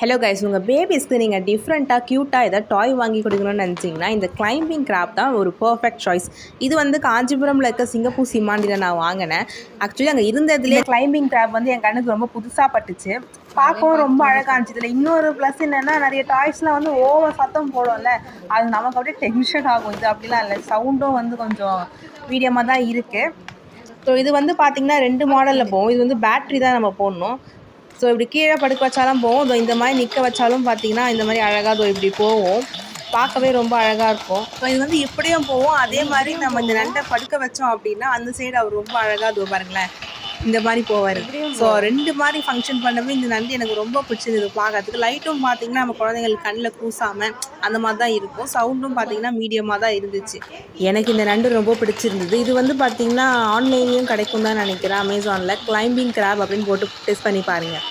Hello guys உங்கள் பேபிஸ்க்கு நீங்கள் டிஃப்ரெண்ட்டாக க்யூட்டாக ஏதாவது டாய் வாங்கி கொடுக்கணும்னு நினச்சிங்கன்னா இந்த கிளைம்பிங் கிராப் தான் ஒரு பர்ஃபெக்ட் சாய்ஸ் இது வந்து காஞ்சிபுரமில் இருக்க சிங்கப்பூர் சிமாண்டியில் நான் வாங்கினேன். ஆக்சுவலி அங்கே இருந்ததுலேயே கிளைம்பிங் கிராப் வந்து என் கண்ணுக்கு ரொம்ப புதுசாக பட்டுச்சு. பார்க்கவும் ரொம்ப அழகாக இருந்துச்சு. இதில் இன்னொரு ப்ளஸ் என்னென்னா நிறைய டாய்ஸ்லாம் வந்து ஓவர் சத்தம் போடும்ல. அது நமக்கு அப்படியே டென்ஷன் ஆகும். இது அப்படிலாம் இல்லை. சவுண்டும் வந்து கொஞ்சம் மீடியமாக தான் இருக்குது ஸோ இது வந்து பார்த்திங்கன்னா ரெண்டு மாடலில் போகும். இது வந்து பேட்ரி தான் நம்ம போடணும். ஸோ இப்படி கீழே படுக்க வச்சாலும் போகும் இதோ இந்த மாதிரி நிற்க வச்சாலும் பார்த்தீங்கன்னா இந்த மாதிரி அழகாக இதோ இப்படி போகும் பார்க்கவே ரொம்ப அழகாக இருக்கும். ஸோ இது வந்து இப்படியும் போவோம். அதே மாதிரி நம்ம இந்த நண்டை படுக்க வச்சோம் அப்படின்னா அந்த சைடு அவர் ரொம்ப அழகாக இதோ பாருங்களேன். இந்த மாதிரி போவார். ஸோ ரெண்டு மாதிரி ஃபங்க்ஷன் பண்ணவே இந்த நண்டு எனக்கு ரொம்ப பிடிச்சிருந்தது பார்க்கறதுக்கு. லைட்டும் பார்த்தீங்கன்னா நம்ம குழந்தைங்களுக்கு கண்ணில் கூசாமல் அந்த மாதிரி தான் இருக்கும். சவுண்டும் பார்த்தீங்கன்னா மீடியமாக தான் இருந்துச்சு. எனக்கு இந்த நண்டு ரொம்ப பிடிச்சிருந்தது. இது வந்து பார்த்தீங்கன்னா ஆன்லைன்லேயும் கிடைக்கும் தான் நினைக்கிறேன். அமேசானில் கிளைம்பிங் கிராப் அப்படின்னு போட்டு டெஸ்ட் பண்ணி பாருங்கள்